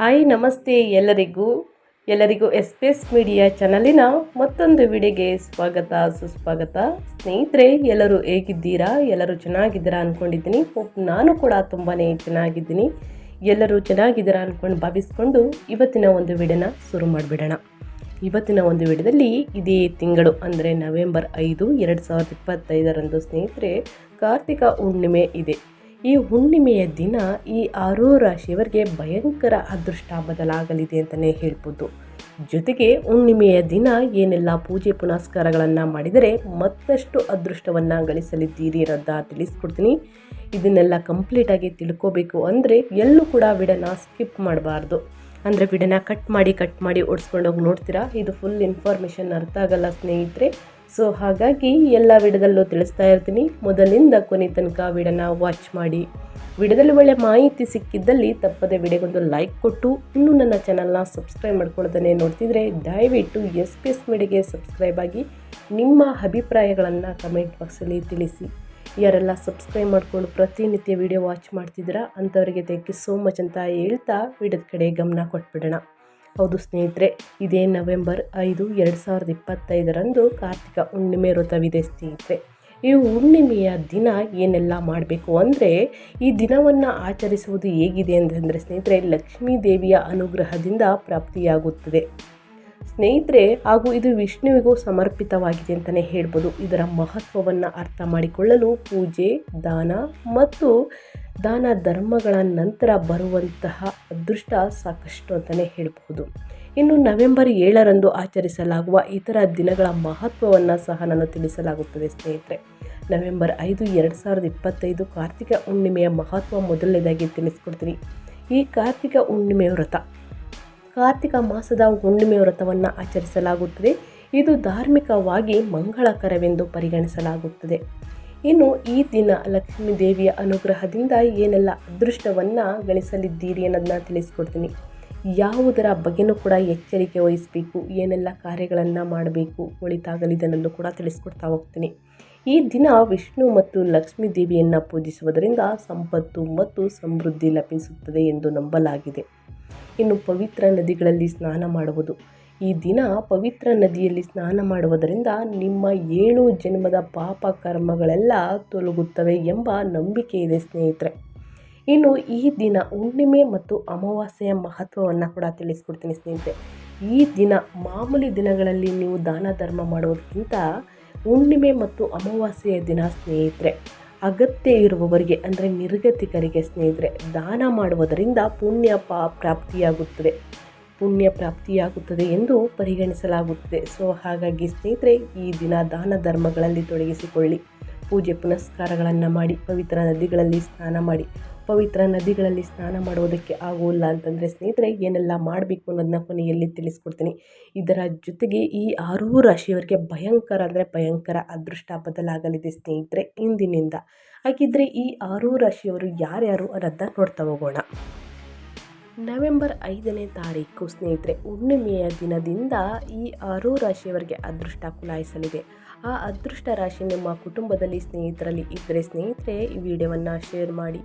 Hi, ನಮಸ್ತೆ ಎಲ್ಲರಿಗೂ. ಎಲ್ಲರಿಗೂ ಎಸ್ ಪಿ ಎಸ್ ಮೀಡಿಯಾ ಚಾನಲಿನ ಮತ್ತೊಂದು ವಿಡಿಯೋಗೆ ಸ್ವಾಗತ, ಸುಸ್ವಾಗತ. ಸ್ನೇಹಿತರೆ, ಎಲ್ಲರೂ ಹೇಗಿದ್ದೀರಾ? ಎಲ್ಲರೂ ಚೆನ್ನಾಗಿದ್ದೀರಾ ಅಂದ್ಕೊಂಡಿದ್ದೀನಿ ನಾನು ಕೂಡ ತುಂಬಾ ಚೆನ್ನಾಗಿದ್ದೀನಿ. ಎಲ್ಲರೂ ಚೆನ್ನಾಗಿದ್ದೀರಾ ಅಂದ್ಕೊಂಡು ಭಾವಿಸ್ಕೊಂಡು ಇವತ್ತಿನ ಒಂದು ವಿಡಿಯೋನ ಶುರು ಮಾಡಿಬಿಡೋಣ. ಇವತ್ತಿನ ಒಂದು ವಿಡಿಯೋದಲ್ಲಿ ಇದೇ ತಿಂಗಳು, ಅಂದರೆ ನವೆಂಬರ್ ಐದು, ಎರಡು ಸಾವಿರದ ಇಪ್ಪತ್ತೈದರಂದು ಸ್ನೇಹಿತರೆ, ಕಾರ್ತಿಕ ಹುಣ್ಣಿಮೆ ಇದೆ. ಈ ಹುಣ್ಣಿಮೆಯ ದಿನ ಈ ಆರೂ ರಾಶಿಯವರಿಗೆ ಭಯಂಕರ ಅದೃಷ್ಟ ಬದಲಾಗಲಿದೆ ಅಂತಲೇ ಹೇಳ್ಬೋದು. ಜೊತೆಗೆ ಹುಣ್ಣಿಮೆಯ ದಿನ ಏನೆಲ್ಲ ಪೂಜೆ ಪುನಸ್ಕಾರಗಳನ್ನು ಮಾಡಿದರೆ ಮತ್ತಷ್ಟು ಅದೃಷ್ಟವನ್ನು ಗಳಿಸಲಿದ್ದೀರಿ ಅನ್ನೋದ ತಿಳಿಸ್ಕೊಡ್ತೀನಿ. ಇದನ್ನೆಲ್ಲ ಕಂಪ್ಲೀಟಾಗಿ ತಿಳ್ಕೋಬೇಕು ಅಂದರೆ ಎಲ್ಲೂ ಕೂಡ ವಿಡನ ಸ್ಕಿಪ್ ಮಾಡಬಾರ್ದು. ಅಂದರೆ ವಿಡನ ಕಟ್ ಮಾಡಿ ಕಟ್ ಮಾಡಿ ಓಡಿಸ್ಕೊಂಡೋಗಿ ನೋಡ್ತೀರಾ? ಇದು ಫುಲ್ ಇನ್ಫಾರ್ಮೇಷನ್ ಅರ್ಥ ಆಗಲ್ಲ ಸ್ನೇಹಿತರೆ. ಸೊ ಹಾಗಾಗಿ ಎಲ್ಲ ವಿಡದಲ್ಲೂ ತಿಳಿಸ್ತಾ ಇರ್ತೀನಿ. ಮೊದಲಿಂದ ಕೊನೆ ತನಕ ವಿಡನ ವಾಚ್ ಮಾಡಿ. ವಿಡದಲ್ಲಿ ಒಳ್ಳೆ ಮಾಹಿತಿ ಸಿಕ್ಕಿದ್ದಲ್ಲಿ ತಪ್ಪದೆ ವಿಡಿಯೋಗೊಂದು ಲೈಕ್ ಕೊಟ್ಟು, ಇನ್ನೂ ನನ್ನ ಚಾನಲ್ನ ಸಬ್ಸ್ಕ್ರೈಬ್ ಮಾಡ್ಕೊಳ್ಳೋದನ್ನೇ ನೋಡ್ತಿದ್ರೆ ದಯವಿಟ್ಟು ಎಸ್ ಪಿ ಎಸ್ ಮೇಡಿಗೆ ಸಬ್ಸ್ಕ್ರೈಬ್ ಆಗಿ ನಿಮ್ಮ ಅಭಿಪ್ರಾಯಗಳನ್ನು ಕಮೆಂಟ್ ಬಾಕ್ಸಲ್ಲಿ ತಿಳಿಸಿ. ಯಾರೆಲ್ಲ ಸಬ್ಸ್ಕ್ರೈಬ್ ಮಾಡಿಕೊಂಡು ಪ್ರತಿನಿತ್ಯ ವಿಡಿಯೋ ವಾಚ್ ಮಾಡ್ತಿದ್ದೀರಾ, ಅಂಥವರಿಗೆ ಥ್ಯಾಂಕ್ ಯು ಸೋ ಮಚ್ ಅಂತ ಹೇಳ್ತಾ ವಿಡಿಯೋದ ಕಡೆ ಗಮನ ಕೊಟ್ಬಿಡೋಣ. ಹೌದು ಸ್ನೇಹಿತರೆ, ಇದೇ ನವೆಂಬರ್ ಐದು ಎರಡು ಸಾವಿರದ ಇಪ್ಪತ್ತೈದರಂದು ಕಾರ್ತಿಕ ಹುಣ್ಣಿಮೆ ವ್ರತವಿದೆ ಸ್ನೇಹಿತರೆ. ಈ ಹುಣ್ಣಿಮೆಯ ದಿನ ಏನೆಲ್ಲ ಮಾಡಬೇಕು ಅಂದರೆ, ಈ ದಿನವನ್ನು ಆಚರಿಸುವುದು ಹೇಗಿದೆ ಅಂತಂದರೆ ಸ್ನೇಹಿತರೆ ಲಕ್ಷ್ಮೀ ದೇವಿಯ ಅನುಗ್ರಹದಿಂದ ಪ್ರಾಪ್ತಿಯಾಗುತ್ತದೆ. ಸ್ನೇಹಿತರೆ, ಹಾಗೂ ಇದು ವಿಷ್ಣುವಿಗೂ ಸಮರ್ಪಿತವಾಗಿದೆ ಅಂತಲೇ ಹೇಳ್ಬೋದು. ಇದರ ಮಹತ್ವವನ್ನು ಅರ್ಥ ಮಾಡಿಕೊಳ್ಳಲು ಪೂಜೆ, ದಾನ ಮತ್ತು ದಾನ ಧರ್ಮಗಳ ನಂತರ ಬರುವಂತಹ ಅದೃಷ್ಟ ಸಾಕಷ್ಟು ಅಂತಲೇ ಹೇಳ್ಬೋದು. ಇನ್ನು ನವೆಂಬರ್ ಏಳರಂದು ಆಚರಿಸಲಾಗುವ ಇತರ ದಿನಗಳ ಮಹತ್ವವನ್ನು ಸಹ ನಾನು ತಿಳಿಸಲಾಗುತ್ತದೆ ಸ್ನೇಹಿತರೆ. ನವೆಂಬರ್ ಐದು, ಎರಡು ಸಾವಿರದ ಇಪ್ಪತ್ತೈದು ಕಾರ್ತಿಕ ಹುಣ್ಣಿಮೆಯ ಮಹತ್ವ ಮೊದಲನೇದಾಗಿ ತಿಳಿಸ್ಕೊಡ್ತೀನಿ. ಈ ಕಾರ್ತಿಕ ಹುಣ್ಣಿಮೆಯ ವ್ರತ. ಕಾರ್ತಿಕ ಮಾಸದ ಹುಣ್ಣಿಮೆ ವ್ರತವನ್ನು ಆಚರಿಸಲಾಗುತ್ತದೆ. ಇದು ಧಾರ್ಮಿಕವಾಗಿ ಮಂಗಳಕರವೆಂದು ಪರಿಗಣಿಸಲಾಗುತ್ತದೆ. ಇನ್ನು ಈ ದಿನ ಲಕ್ಷ್ಮೀ ದೇವಿಯ ಅನುಗ್ರಹದಿಂದ ಏನೆಲ್ಲ ಅದೃಷ್ಟವನ್ನು ಗಳಿಸಲಿದ್ದೀರಿ ಅನ್ನೋದನ್ನ ತಿಳಿಸ್ಕೊಡ್ತೀನಿ. ಯಾವುದರ ಬಗ್ಗೆನೂ ಕೂಡ ಎಚ್ಚರಿಕೆ ವಹಿಸಬೇಕು, ಏನೆಲ್ಲ ಕಾರ್ಯಗಳನ್ನು ಮಾಡಬೇಕು ಒಳಿತಾಗಲಿದೆನ್ನೋದು ಕೂಡ ತಿಳಿಸ್ಕೊಡ್ತಾ ಹೋಗ್ತೀನಿ. ಈ ದಿನ ವಿಷ್ಣು ಮತ್ತು ಲಕ್ಷ್ಮೀ ದೇವಿಯನ್ನು ಪೂಜಿಸುವುದರಿಂದ ಸಂಪತ್ತು ಮತ್ತು ಸಮೃದ್ಧಿ ಲಭಿಸುತ್ತದೆ ಎಂದು ನಂಬಲಾಗಿದೆ. ಇನ್ನು ಪವಿತ್ರ ನದಿಗಳಲ್ಲಿ ಸ್ನಾನ ಮಾಡುವುದು. ಈ ದಿನ ಪವಿತ್ರ ನದಿಯಲ್ಲಿ ಸ್ನಾನ ಮಾಡುವುದರಿಂದ ನಿಮ್ಮ ಏಳು ಜನ್ಮದ ಪಾಪ ಕರ್ಮಗಳೆಲ್ಲ ತೊಲಗುತ್ತವೆ ಎಂಬ ನಂಬಿಕೆ ಇದೆ ಸ್ನೇಹಿತರೆ. ಇನ್ನು ಈ ದಿನ ಹುಣ್ಣಿಮೆ ಮತ್ತು ಅಮಾವಾಸ್ಯೆಯ ಮಹತ್ವವನ್ನು ಕೂಡ ತಿಳಿಸ್ಕೊಡ್ತೀನಿ ಸ್ನೇಹಿತರೆ. ಈ ದಿನ ಮಾಮೂಲಿ ದಿನಗಳಲ್ಲಿ ನೀವು ದಾನ ಧರ್ಮ ಮಾಡೋದಕ್ಕಿಂತ ಹುಣ್ಣಿಮೆ ಮತ್ತು ಅಮಾವಾಸ್ಯೆಯ ದಿನ ಸ್ನೇಹಿತರೆ. ಅಗತ್ಯ ಇರುವವರಿಗೆ ಅಂದರೆ ನಿರ್ಗತಿಕರಿಗೆ ಸ್ನೇಹಿತರೆ, ದಾನ ಮಾಡುವುದರಿಂದ ಪುಣ್ಯ ಪಾ ಪ್ರಾಪ್ತಿಯಾಗುತ್ತದೆ. ಪುಣ್ಯ ಪ್ರಾಪ್ತಿಯಾಗುತ್ತದೆ ಎಂದು ಪರಿಗಣಿಸಲಾಗುತ್ತದೆ. ಸೊ, ಹಾಗಾಗಿ ಸ್ನೇಹಿತರೆ, ಈ ದಿನ ದಾನ ಧರ್ಮಗಳಲ್ಲಿ ತೊಡಗಿಸಿಕೊಳ್ಳಿ. ಪೂಜೆ ಪುನಸ್ಕಾರಗಳನ್ನು ಮಾಡಿ, ಪವಿತ್ರ ನದಿಗಳಲ್ಲಿ ಸ್ನಾನ ಮಾಡಿ. ಪವಿತ್ರ ನದಿಗಳಲ್ಲಿ ಸ್ನಾನ ಮಾಡುವುದಕ್ಕೆ ಆಗೋಲ್ಲ ಅಂತಂದರೆ, ಸ್ನೇಹಿತರೆ, ಏನೆಲ್ಲ ಮಾಡಬೇಕು ಅನ್ನೋದನ್ನ ಕೊನೆಯಲ್ಲಿ ತಿಳಿಸ್ಕೊಡ್ತೀನಿ. ಇದರ ಜೊತೆಗೆ ಈ ಆರೂ ರಾಶಿಯವರಿಗೆ ಭಯಂಕರ ಅಂದರೆ ಭಯಂಕರ ಅದೃಷ್ಟ ಬದಲಾಗಲಿದೆ ಸ್ನೇಹಿತರೆ, ಇಂದಿನಿಂದ. ಹಾಗಿದ್ದರೆ ಈ ಆರೂ ರಾಶಿಯವರು ಯಾರ್ಯಾರು ಅನ್ನೋದನ್ನ ನೋಡ್ತಾ ಹೋಗೋಣ. ನವೆಂಬರ್ ಐದನೇ ತಾರೀಕು ಸ್ನೇಹಿತರೆ, ಹುಣ್ಣಿಮೆಯ ದಿನದಿಂದ ಈ ಆರೂ ರಾಶಿಯವರಿಗೆ ಅದೃಷ್ಟ ಕುಲಾಯಿಸಲಿದೆ. ಆ ಅದೃಷ್ಟ ರಾಶಿ ನಿಮ್ಮ ಕುಟುಂಬದಲ್ಲಿ ಸ್ನೇಹಿತರಲ್ಲಿ ಇದ್ದರೆ ಸ್ನೇಹಿತರೆ ಈ ವಿಡಿಯೋವನ್ನು ಶೇರ್ ಮಾಡಿ.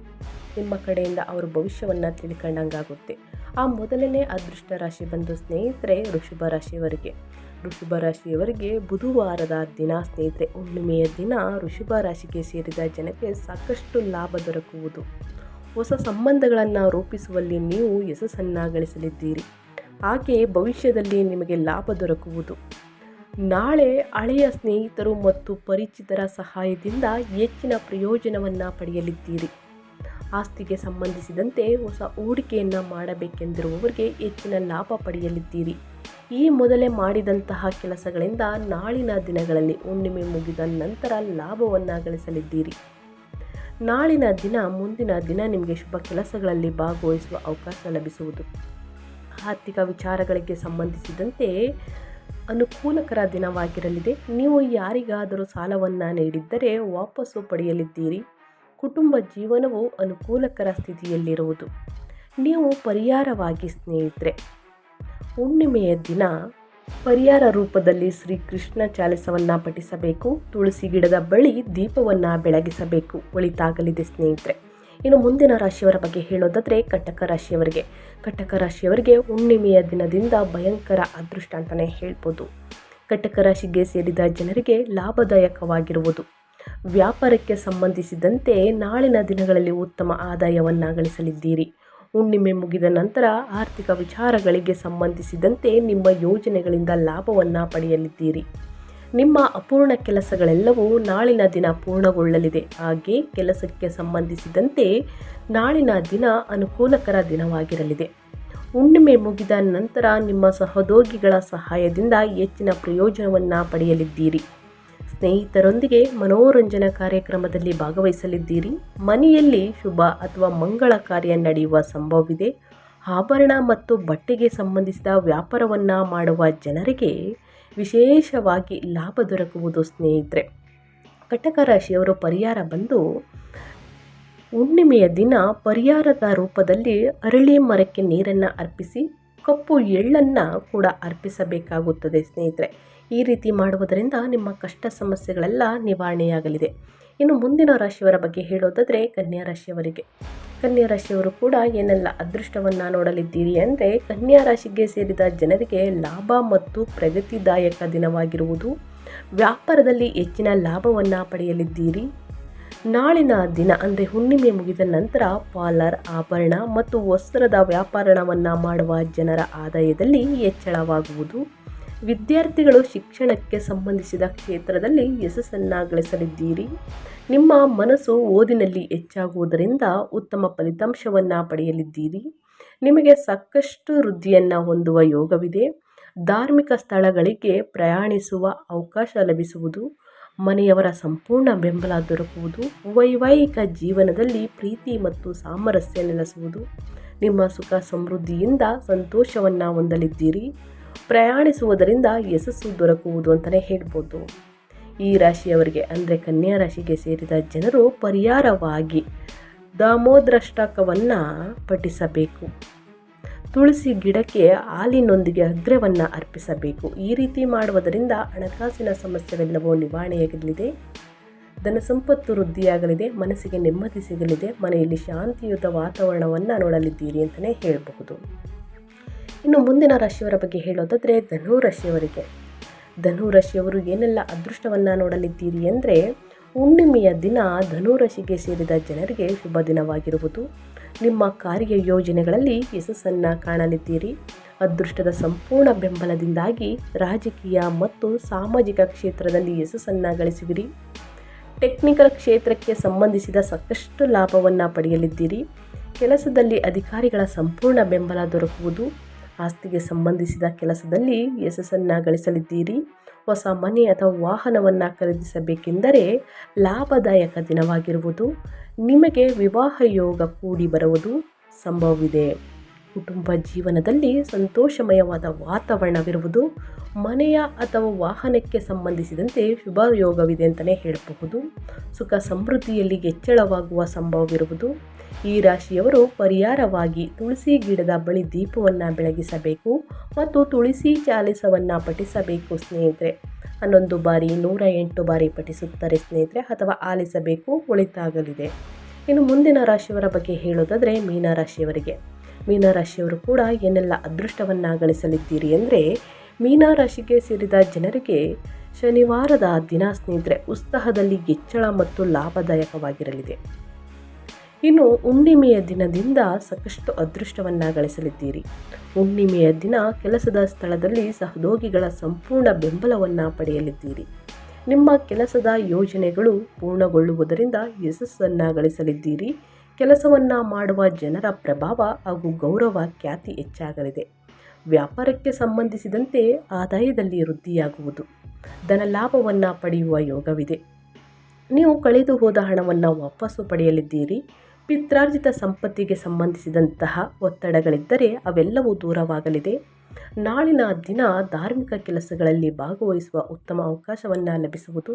ನಿಮ್ಮ ಕಡೆಯಿಂದ ಅವರ ಭವಿಷ್ಯವನ್ನು ತಿಳ್ಕೊಂಡಂಗಾಗುತ್ತೆ. ಆ ಮೊದಲನೇ ಅದೃಷ್ಟ ರಾಶಿ ಬಂದು ಸ್ನೇಹಿತರೆ ಋಷಭ ರಾಶಿಯವರಿಗೆ. ಋಷಭ ರಾಶಿಯವರಿಗೆ ಬುಧವಾರದ ದಿನ ಸ್ನೇಹಿತರೆ ಹುಣ್ಣಿಮೆಯ ದಿನ ಋಷಭ ರಾಶಿಗೆ ಸೇರಿದ ಜನಕ್ಕೆ ಸಾಕಷ್ಟು ಲಾಭ ದೊರಕುವುದು. ಹೊಸ ಸಂಬಂಧಗಳನ್ನು ರೂಪಿಸುವಲ್ಲಿ ನೀವು ಯಶಸ್ಸನ್ನು ಗಳಿಸಲಿದ್ದೀರಿ. ಹಾಗೆ ಭವಿಷ್ಯದಲ್ಲಿ ನಿಮಗೆ ಲಾಭ ದೊರಕುವುದು. ನಾಳೆ ಹಳೆಯ ಸ್ನೇಹಿತರು ಮತ್ತು ಪರಿಚಿತರ ಸಹಾಯದಿಂದ ಹೆಚ್ಚಿನ ಪ್ರಯೋಜನವನ್ನು ಪಡೆಯಲಿದ್ದೀರಿ. ಆಸ್ತಿಗೆ ಸಂಬಂಧಿಸಿದಂತೆ ಹೊಸ ಹೂಡಿಕೆಯನ್ನು ಮಾಡಬೇಕೆಂದಿರುವವರಿಗೆ ಹೆಚ್ಚಿನ ಲಾಭ ಪಡೆಯಲಿದ್ದೀರಿ. ಈ ಮೊದಲೇ ಮಾಡಿದಂತಹ ಕೆಲಸಗಳಿಂದ ನಾಳಿನ ದಿನಗಳಲ್ಲಿ ಹುಣ್ಣಿಮೆ ಮುಗಿದ ನಂತರ ಲಾಭವನ್ನು ಗಳಿಸಲಿದ್ದೀರಿ ನಾಳಿನ ದಿನ ಮುಂದಿನ ದಿನ ನಿಮಗೆ ಶುಭ ಕೆಲಸಗಳಲ್ಲಿ ಭಾಗವಹಿಸುವ ಅವಕಾಶ ಲಭಿಸುವುದು. ಆರ್ಥಿಕ ವಿಚಾರಗಳಿಗೆ ಸಂಬಂಧಿಸಿದಂತೆ ಅನುಕೂಲಕರ ದಿನವಾಗಿರಲಿದೆ. ನೀವು ಯಾರಿಗಾದರೂ ಸಾಲವನ್ನು ನೀಡಿದ್ದರೆ ವಾಪಸ್ಸು ಪಡೆಯಲಿದ್ದೀರಿ. ಕುಟುಂಬ ಜೀವನವು ಅನುಕೂಲಕರ ಸ್ಥಿತಿಯಲ್ಲಿರುವುದು. ನೀವು ಪರಿಹಾರವಾಗಿ ಸ್ನೇಹಿತರೆ, ಹುಣ್ಣಿಮೆಯ ದಿನ ಪರಿಹಾರ ರೂಪದಲ್ಲಿ ಶ್ರೀಕೃಷ್ಣ ಚಾಲಿಸವನ್ನು ಪಠಿಸಬೇಕು. ತುಳಸಿ ಗಿಡದ ಬಳಿ ದೀಪವನ್ನು ಬೆಳಗಿಸಬೇಕು. ಒಳಿತಾಗಲಿದೆ ಸ್ನೇಹಿತರೆ. ಇನ್ನು ಮುಂದಿನ ರಾಶಿಯವರ ಬಗ್ಗೆ ಹೇಳೋದಾದರೆ ಕಟಕ ರಾಶಿಯವರಿಗೆ. ಕಟಕ ರಾಶಿಯವರಿಗೆ ಹುಣ್ಣಿಮೆಯ ದಿನದಿಂದ ಭಯಂಕರ ಅದೃಷ್ಟ ಅಂತಲೇ ಹೇಳ್ಬೋದು. ಕಟಕ ರಾಶಿಗೆ ಸೇರಿದ ಜನರಿಗೆ ಲಾಭದಾಯಕವಾಗಿರುವುದು. ವ್ಯಾಪಾರಕ್ಕೆ ಸಂಬಂಧಿಸಿದಂತೆ ನಾಳಿನ ದಿನಗಳಲ್ಲಿ ಉತ್ತಮ ಆದಾಯವನ್ನು ಗಳಿಸಲಿದ್ದೀರಿ ಹುಣ್ಣಿಮೆ ಮುಗಿದ ನಂತರ ಆರ್ಥಿಕ ವಿಚಾರಗಳಿಗೆ ಸಂಬಂಧಿಸಿದಂತೆ ನಿಮ್ಮ ಯೋಜನೆಗಳಿಂದ ಲಾಭವನ್ನು ಪಡೆಯಲಿದ್ದೀರಿ. ನಿಮ್ಮ ಅಪೂರ್ಣ ಕೆಲಸಗಳೆಲ್ಲವೂ ನಾಳಿನ ದಿನ ಪೂರ್ಣಗೊಳ್ಳಲಿದೆ. ಹಾಗೆ ಕೆಲಸಕ್ಕೆ ಸಂಬಂಧಿಸಿದಂತೆ ನಾಳಿನ ದಿನ ಅನುಕೂಲಕರ ದಿನವಾಗಿರಲಿದೆ. ಹುಣ್ಣಿಮೆ ಮುಗಿದ ನಂತರ ನಿಮ್ಮ ಸಹೋದ್ಯೋಗಿಗಳ ಸಹಾಯದಿಂದ ಹೆಚ್ಚಿನ ಪ್ರಯೋಜನವನ್ನು ಪಡೆಯಲಿದ್ದೀರಿ. ಸ್ನೇಹಿತರೊಂದಿಗೆ ಮನೋರಂಜನಾ ಕಾರ್ಯಕ್ರಮದಲ್ಲಿ ಭಾಗವಹಿಸಲಿದ್ದೀರಿ. ಮನೆಯಲ್ಲಿ ಶುಭ ಅಥವಾ ಮಂಗಳ ಕಾರ್ಯ ನಡೆಯುವ ಸಂಭವವಿದೆ. ಆಭರಣ ಮತ್ತು ಬಟ್ಟೆಗೆ ಸಂಬಂಧಿಸಿದ ವ್ಯಾಪಾರವನ್ನು ಮಾಡುವ ಜನರಿಗೆ ವಿಶೇಷವಾಗಿ ಲಾಭ ದೊರಕುವುದು ಸ್ನೇಹಿತರೆ. ಕಟಕ ರಾಶಿಯವರು ಪರಿಹಾರ ಬಂದು ಹುಣ್ಣಿಮೆಯ ದಿನ ಪರಿಹಾರದ ರೂಪದಲ್ಲಿ ಅರಳಿ ಮರಕ್ಕೆ ನೀರನ್ನು ಅರ್ಪಿಸಿ, ಕಪ್ಪು ಎಳ್ಳನ್ನು ಕೂಡ ಅರ್ಪಿಸಬೇಕಾಗುತ್ತದೆ ಸ್ನೇಹಿತರೆ. ಈ ರೀತಿ ಮಾಡುವುದರಿಂದ ನಿಮ್ಮ ಕಷ್ಟ ಸಮಸ್ಯೆಗಳೆಲ್ಲ ನಿವಾರಣೆಯಾಗಲಿದೆ. ಇನ್ನು ಮುಂದಿನ ರಾಶಿಯವರ ಬಗ್ಗೆ ಹೇಳೋದಾದರೆ ಕನ್ಯಾ ರಾಶಿಯವರಿಗೆ. ಕನ್ಯಾ ರಾಶಿಯವರು ಕೂಡ ಏನೆಲ್ಲ ಅದೃಷ್ಟವನ್ನು ನೋಡಲಿದ್ದೀರಿ ಅಂದರೆ ಕನ್ಯಾ ರಾಶಿಗೆ ಸೇರಿದ ಜನರಿಗೆ ಲಾಭ ಮತ್ತು ಪ್ರಗತಿದಾಯಕ ದಿನವಾಗಿರುವುದು. ವ್ಯಾಪಾರದಲ್ಲಿ ಹೆಚ್ಚಿನ ಲಾಭವನ್ನು ಪಡೆಯಲಿದ್ದೀರಿ. ನಾಳಿನ ದಿನ ಅಂದರೆ ಹುಣ್ಣಿಮೆ ಮುಗಿದ ನಂತರ ಪಾರ್ಲರ್, ಆಭರಣ ಮತ್ತು ವಸ್ತ್ರದ ವ್ಯಾಪಾರಣವನ್ನು ಮಾಡುವ ಜನರ ಆದಾಯದಲ್ಲಿ ಹೆಚ್ಚಳವಾಗುವುದು. ವಿದ್ಯಾರ್ಥಿಗಳು ಶಿಕ್ಷಣಕ್ಕೆ ಸಂಬಂಧಿಸಿದ ಕ್ಷೇತ್ರದಲ್ಲಿ ಯಶಸ್ಸನ್ನು ಗಳಿಸಲಿದ್ದೀರಿ ನಿಮ್ಮ ಮನಸ್ಸು ಓದಿನಲ್ಲಿ ಹೆಚ್ಚಾಗುವುದರಿಂದ ಉತ್ತಮ ಫಲಿತಾಂಶವನ್ನು ಪಡೆಯಲಿದ್ದೀರಿ. ನಿಮಗೆ ಸಾಕಷ್ಟು ವೃದ್ಧಿಯನ್ನು ಹೊಂದುವ ಯೋಗವಿದೆ. ಧಾರ್ಮಿಕ ಸ್ಥಳಗಳಿಗೆ ಪ್ರಯಾಣಿಸುವ ಅವಕಾಶ ಲಭಿಸುವುದು, ಮನೆಯವರ ಸಂಪೂರ್ಣ ಬೆಂಬಲ ದೊರಕುವುದು, ವೈವಾಹಿಕ ಜೀವನದಲ್ಲಿ ಪ್ರೀತಿ ಮತ್ತು ಸಾಮರಸ್ಯ ನೆಲೆಸುವುದು. ನಿಮ್ಮ ಸುಖ ಸಮೃದ್ಧಿಯಿಂದ ಸಂತೋಷವನ್ನು ಹೊಂದಲಿದ್ದೀರಿ. ಪ್ರಯಾಣಿಸುವುದರಿಂದ ಯಶಸ್ಸು ದೊರಕುವುದು ಅಂತಲೇ ಹೇಳ್ಬೋದು. ಈ ರಾಶಿಯವರಿಗೆ, ಅಂದರೆ ಕನ್ಯಾ ರಾಶಿಗೆ ಸೇರಿದ ಜನರು ಪರಿಹಾರವಾಗಿ ದಾಮೋದ್ರಷ್ಟಕವನ್ನು ಪಠಿಸಬೇಕು. ತುಳಸಿ ಗಿಡಕ್ಕೆ ಹಾಲಿನೊಂದಿಗೆ ಅಗ್ರವನ್ನು ಅರ್ಪಿಸಬೇಕು. ಈ ರೀತಿ ಮಾಡುವುದರಿಂದ ಹಣಕಾಸಿನ ಸಮಸ್ಯೆವೆಲ್ಲವೂ ನಿವಾರಣೆಯಾಗಲಿದೆ. ಧನ ಸಂಪತ್ತು ವೃದ್ಧಿಯಾಗಲಿದೆ. ಮನಸ್ಸಿಗೆ ನೆಮ್ಮದಿ ಸಿಗಲಿದೆ. ಮನೆಯಲ್ಲಿ ಶಾಂತಿಯುತ ವಾತಾವರಣವನ್ನು ನೋಡಲಿದ್ದೀರಿ ಅಂತಲೇ ಹೇಳಬಹುದು. ಇನ್ನು ಮುಂದಿನ ರಾಶಿಯವರ ಬಗ್ಗೆ ಹೇಳೋದಾದರೆ ಧನು ರಾಶಿಯವರಿಗೆ. ಧನು ರಾಶಿಯವರು ಏನೆಲ್ಲ ಅದೃಷ್ಟವನ್ನು ನೋಡಲಿದ್ದೀರಿ ಅಂದರೆ ಹುಣ್ಣಿಮೆಯ ದಿನ ಧನು ರಾಶಿಗೆ ಸೇರಿದ ಜನರಿಗೆ ಶುಭ ದಿನವಾಗಿರುವುದು. ನಿಮ್ಮ ಕಾರ್ಯ ಯೋಜನೆಗಳಲ್ಲಿ ಯಶಸ್ಸನ್ನು ಕಾಣಲಿದ್ದೀರಿ. ಅದೃಷ್ಟದ ಸಂಪೂರ್ಣ ಬೆಂಬಲದಿಂದಾಗಿ ರಾಜಕೀಯ ಮತ್ತು ಸಾಮಾಜಿಕ ಕ್ಷೇತ್ರದಲ್ಲಿ ಯಶಸ್ಸನ್ನು ಗಳಿಸುವಿರಿ. ಟೆಕ್ನಿಕಲ್ ಕ್ಷೇತ್ರಕ್ಕೆ ಸಂಬಂಧಿಸಿದ ಸಾಕಷ್ಟು ಲಾಭವನ್ನು ಪಡೆಯಲಿದ್ದೀರಿ. ಕೆಲಸದಲ್ಲಿ ಅಧಿಕಾರಿಗಳ ಸಂಪೂರ್ಣ ಬೆಂಬಲ ದೊರಕುವುದು. ಆಸ್ತಿಗೆ ಸಂಬಂಧಿಸಿದ ಕೆಲಸದಲ್ಲಿ ಯಶಸ್ಸನ್ನು ಗಳಿಸಲಿದ್ದೀರಿ. ಹೊಸ ಮನೆ ಅಥವಾ ವಾಹನವನ್ನು ಖರೀದಿಸಬೇಕೆಂದರೆ ಲಾಭದಾಯಕ ದಿನವಾಗಿರುವುದು. ನಿಮಗೆ ವಿವಾಹ ಯೋಗ ಕೂಡಿ ಬರುವುದು ಸಂಭವವಿದೆ. ಕುಟುಂಬ ಜೀವನದಲ್ಲಿ ಸಂತೋಷಮಯವಾದ ವಾತಾವರಣವಿರುವುದು ಮನೆಯ ಅಥವಾ ವಾಹನಕ್ಕೆ ಸಂಬಂಧಿಸಿದಂತೆ ಶುಭ ಯೋಗವಿದೆ ಅಂತಲೇ ಹೇಳಬಹುದು. ಸುಖ ಸಮೃದ್ಧಿಯಲ್ಲಿ ಹೆಚ್ಚಳವಾಗುವ ಸಂಭವವಿರುವುದು. ಈ ರಾಶಿಯವರು ಪರಿಹಾರವಾಗಿ ತುಳಸಿ ಗಿಡದ ಬಳಿ ದೀಪವನ್ನು ಬೆಳಗಿಸಬೇಕು ಮತ್ತು ತುಳಸಿ ಚಾಲಿಸವನ್ನು ಪಠಿಸಬೇಕು ಸ್ನೇಹಿತರೆ. ಹನ್ನೊಂದು ಬಾರಿ, ನೂರ ಎಂಟು ಬಾರಿ ಪಠಿಸುತ್ತಾರೆ ಸ್ನೇಹಿತರೆ ಅಥವಾ ಆಲಿಸಬೇಕು, ಒಳಿತಾಗಲಿದೆ. ಇನ್ನು ಮುಂದಿನ ರಾಶಿಯವರ ಬಗ್ಗೆ ಹೇಳೋದಾದರೆ ಮೀನರಾಶಿಯವರಿಗೆ. ಮೀನರಾಶಿಯವರು ಕೂಡ ಏನೆಲ್ಲ ಅದೃಷ್ಟವನ್ನು ಗಳಿಸಲಿದ್ದೀರಿ ಅಂದರೆ ಮೀನರಾಶಿಗೆ ಸೇರಿದ ಜನರಿಗೆ ಶನಿವಾರದ ದಿನ ಸ್ನೇಹಿತರೆ ಉತ್ಸಾಹದಲ್ಲಿ ಹೆಚ್ಚಳ ಮತ್ತು ಲಾಭದಾಯಕವಾಗಿರಲಿದೆ. ಇನ್ನು ಹುಣ್ಣಿಮೆಯ ದಿನದಿಂದ ಸಾಕಷ್ಟು ಅದೃಷ್ಟವನ್ನು ಗಳಿಸಲಿದ್ದೀರಿ ಹುಣ್ಣಿಮೆಯ ದಿನ ಕೆಲಸದ ಸ್ಥಳದಲ್ಲಿ ಸಹೋದ್ಯೋಗಿಗಳ ಸಂಪೂರ್ಣ ಬೆಂಬಲವನ್ನು ಪಡೆಯಲಿದ್ದೀರಿ. ನಿಮ್ಮ ಕೆಲಸದ ಯೋಜನೆಗಳು ಪೂರ್ಣಗೊಳ್ಳುವುದರಿಂದ ಯಶಸ್ಸನ್ನು ಗಳಿಸಲಿದ್ದೀರಿ ಕೆಲಸವನ್ನು ಮಾಡುವ ಜನರ ಪ್ರಭಾವ ಹಾಗೂ ಗೌರವ ಖ್ಯಾತಿ ಹೆಚ್ಚಾಗಲಿದೆ. ವ್ಯಾಪಾರಕ್ಕೆ ಸಂಬಂಧಿಸಿದಂತೆ ಆದಾಯದಲ್ಲಿ ವೃದ್ಧಿಯಾಗುವುದು, ಧನ ಲಾಭವನ್ನು ಪಡೆಯುವ ಯೋಗವಿದೆ. ನೀವು ಕಳೆದು ಹೋದ ಹಣವನ್ನು ವಾಪಸ್ಸು ಪಡೆಯಲಿದ್ದೀರಿ. ಪಿತ್ರಾರ್ಜಿತ ಸಂಪತ್ತಿಗೆ ಸಂಬಂಧಿಸಿದಂತಹ ಒತ್ತಡಗಳಿದ್ದರೆ ಅವೆಲ್ಲವೂ ದೂರವಾಗಲಿದೆ. ನಾಳಿನ ದಿನ ಧಾರ್ಮಿಕ ಕೆಲಸಗಳಲ್ಲಿ ಭಾಗವಹಿಸುವ ಉತ್ತಮ ಅವಕಾಶವನ್ನು ಲಭಿಸುವುದು,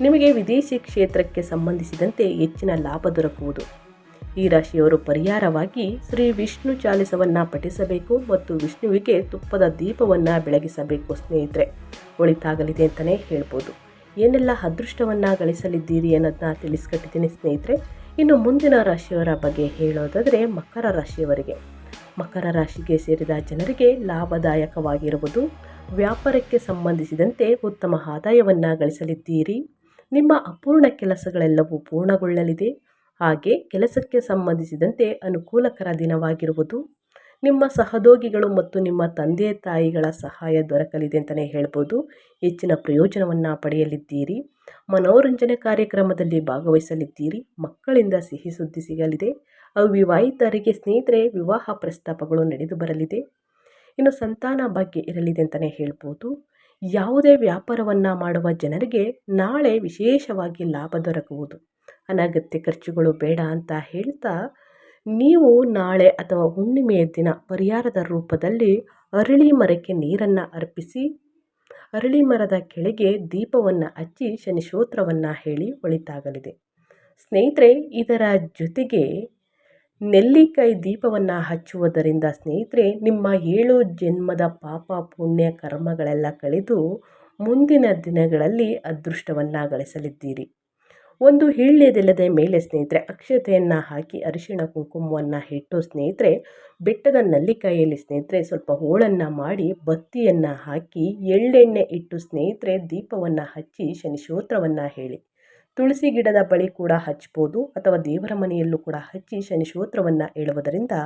ನಿಮಗೆ ವಿದೇಶಿ ಕ್ಷೇತ್ರಕ್ಕೆ ಸಂಬಂಧಿಸಿದಂತೆ ಹೆಚ್ಚಿನ ಲಾಭ ದೊರಕುವುದು. ಈ ರಾಶಿಯವರು ಪರಿಹಾರವಾಗಿ ಶ್ರೀ ವಿಷ್ಣು ಚಾಲಿಸವನ್ನು ಪಠಿಸಬೇಕು ಮತ್ತು ವಿಷ್ಣುವಿಗೆ ತುಪ್ಪದ ದೀಪವನ್ನು ಬೆಳಗಿಸಬೇಕು ಸ್ನೇಹಿತರೆ. ಒಳಿತಾಗಲಿದೆ ಅಂತಲೇ ಹೇಳ್ಬೋದು. ಏನೆಲ್ಲ ಅದೃಷ್ಟವನ್ನು ಗಳಿಸಲಿದ್ದೀರಿ ಅನ್ನೋದನ್ನ ತಿಳಿಸ್ಕೊಟ್ಟಿದ್ದೀನಿ ಸ್ನೇಹಿತರೆ. ಇನ್ನು ಮುಂದಿನ ರಾಶಿಯವರ ಬಗ್ಗೆ ಹೇಳೋದಾದರೆ ಮಕರ ರಾಶಿಯವರಿಗೆ. ಮಕರ ರಾಶಿಗೆ ಸೇರಿದ ಜನರಿಗೆ ಲಾಭದಾಯಕವಾಗಿರುವುದು, ವ್ಯಾಪಾರಕ್ಕೆ ಸಂಬಂಧಿಸಿದಂತೆ ಉತ್ತಮ ಆದಾಯವನ್ನು ಗಳಿಸಲಿದ್ದೀರಿ. ನಿಮ್ಮ ಅಪೂರ್ಣ ಕೆಲಸಗಳೆಲ್ಲವೂ ಪೂರ್ಣಗೊಳ್ಳಲಿದೆ. ಹಾಗೆ ಕೆಲಸಕ್ಕೆ ಸಂಬಂಧಿಸಿದಂತೆ ಅನುಕೂಲಕರ ದಿನವಾಗಿರುವುದು. ನಿಮ್ಮ ಸಹೋದ್ಯೋಗಿಗಳು ಮತ್ತು ನಿಮ್ಮ ತಂದೆ ತಾಯಿಗಳ ಸಹಾಯ ದೊರಕಲಿದೆ ಅಂತಲೇ ಹೇಳ್ಬೋದು. ಹೆಚ್ಚಿನ ಪ್ರಯೋಜನವನ್ನು ಪಡೆಯಲಿದ್ದೀರಿ. ಮನೋರಂಜನೆ ಕಾರ್ಯಕ್ರಮದಲ್ಲಿ ಭಾಗವಹಿಸಲಿದ್ದೀರಿ. ಮಕ್ಕಳಿಂದ ಸಿಹಿ ಸುದ್ದಿ ಸಿಗಲಿದೆ. ಅವಿವಾಹಿತರಿಗೆ ಸ್ನೇಹಿತರೆ, ವಿವಾಹ ಪ್ರಸ್ತಾಪಗಳು ನಡೆದು ಬರಲಿದೆ. ಇನ್ನು ಸಂತಾನ ಭಾಗ್ಯ ಇರಲಿದೆ ಅಂತಲೇ ಹೇಳ್ಬೋದು. ಯಾವುದೇ ವ್ಯಾಪಾರವನ್ನು ಮಾಡುವ ಜನರಿಗೆ ನಾಳೆ ವಿಶೇಷವಾಗಿ ಲಾಭ ದೊರಕುವುದು. ಅನಗತ್ಯ ಖರ್ಚುಗಳು ಬೇಡ ಅಂತ ಹೇಳ್ತಾ, ನೀವು ನಾಳೆ ಅಥವಾ ಹುಣ್ಣಿಮೆಯ ದಿನ ಪರಿಹಾರದ ರೂಪದಲ್ಲಿ ಅರಳಿ ಮರಕ್ಕೆ ನೀರನ್ನು ಅರ್ಪಿಸಿ, ಅರಳಿ ಮರದ ಕೆಳಗೆ ದೀಪವನ್ನು ಹಚ್ಚಿ ಶನಿ ಸ್ತೋತ್ರವನ್ನು ಹೇಳಿ ಒಳಿತಾಗಲಿದೆ. ಸ್ನೇಹಿತರೆ, ಇದರ ಜೊತೆಗೆ ನೆಲ್ಲಿಕಾಯಿ ದೀಪವನ್ನು ಹಚ್ಚುವುದರಿಂದ ಸ್ನೇಹಿತರೆ, ನಿಮ್ಮ ಏಳು ಜನ್ಮದ ಪಾಪ ಪುಣ್ಯ ಕರ್ಮಗಳೆಲ್ಲ ಕಳೆದು ಮುಂದಿನ ದಿನಗಳಲ್ಲಿ ಅದೃಷ್ಟವನ್ನು ಗಳಿಸಲಿದ್ದೀರಿ. ಒಂದು ಹಿಳ್ಳೆದೆಲ್ಲದ ಮೇಲೆ ಸ್ನೇಹಿತರೆ, ಅಕ್ಷತೆಯನ್ನು ಹಾಕಿ ಅರಿಶಿಣ ಕುಂಕುಮವನ್ನು ಇಟ್ಟು ಸ್ನೇಹಿತರೆ, ಬೆಟ್ಟದ ನಲ್ಲಿಕಾಯಿಯಲ್ಲಿ ಸ್ನೇಹಿತರೆ ಸ್ವಲ್ಪ ಹೋಳನ್ನು ಮಾಡಿ ಬತ್ತಿಯನ್ನು ಹಾಕಿ ಎಳ್ಳೆಣ್ಣೆ ಇಟ್ಟು ಸ್ನೇಹಿತರೆ ದೀಪವನ್ನು ಹಚ್ಚಿ ಶನಿ ಸ್ತೋತ್ರವನ್ನು ಹೇಳಿ. ತುಳಸಿ ಗಿಡದ ಬಳಿ ಕೂಡ ಹಚ್ಬೋದು ಅಥವಾ ದೇವರ ಮನೆಯಲ್ಲೂ ಕೂಡ ಹಚ್ಚಿ ಶನಿ ಸ್ತೋತ್ರವನ್ನು ಹೇಳುವುದರಿಂದ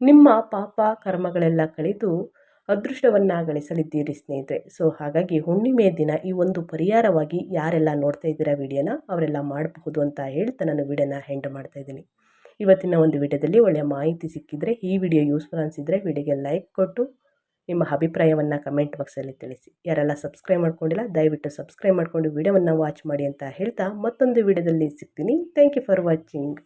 ನಿಮ್ಮ ಪಾಪ ಕರ್ಮಗಳೆಲ್ಲ ಕಳೆದು ಅದೃಷ್ಟವನ್ನು ಗಳಿಸಲಿದ್ದೀರಿ ಸ್ನೇಹಿತರೆ. ಸೊ ಹಾಗಾಗಿ ಹುಣ್ಣಿಮೆ ದಿನ ಈ ಒಂದು ಪರಿಹಾರವಾಗಿ ಯಾರೆಲ್ಲ ನೋಡ್ತಾ ಇದ್ದೀರಾ ವಿಡಿಯೋನ ಅವರೆಲ್ಲ ಮಾಡಬಹುದು ಅಂತ ಹೇಳ್ತಾ ನಾನು ವಿಡಿಯೋನ ಹೆಂಡ್ ಮಾಡ್ತಾ ಇದ್ದೀನಿ. ಇವತ್ತಿನ ಒಂದು ವಿಡಿಯೋದಲ್ಲಿ ಒಳ್ಳೆಯ ಮಾಹಿತಿ ಸಿಕ್ಕಿದರೆ, ಈ ವಿಡಿಯೋ ಯೂಸ್ಫುಲ್ ಅನಿಸಿದರೆ ವಿಡಿಯೋಗೆ ಲೈಕ್ ಕೊಟ್ಟು, ನಿಮ್ಮ ಅಭಿಪ್ರಾಯವನ್ನು ಕಮೆಂಟ್ ಬಾಕ್ಸಲ್ಲಿ ತಿಳಿಸಿ. ಯಾರೆಲ್ಲ ಸಬ್ಸ್ಕ್ರೈಬ್ ಮಾಡ್ಕೊಂಡಿಲ್ಲ, ದಯವಿಟ್ಟು ಸಬ್ಸ್ಕ್ರೈಬ್ ಮಾಡಿಕೊಂಡು ವಿಡಿಯೋವನ್ನು ವಾಚ್ ಮಾಡಿ ಅಂತ ಹೇಳ್ತಾ ಮತ್ತೊಂದು ವಿಡಿಯೋದಲ್ಲಿ ಸಿಗ್ತೀನಿ. Thank you for watching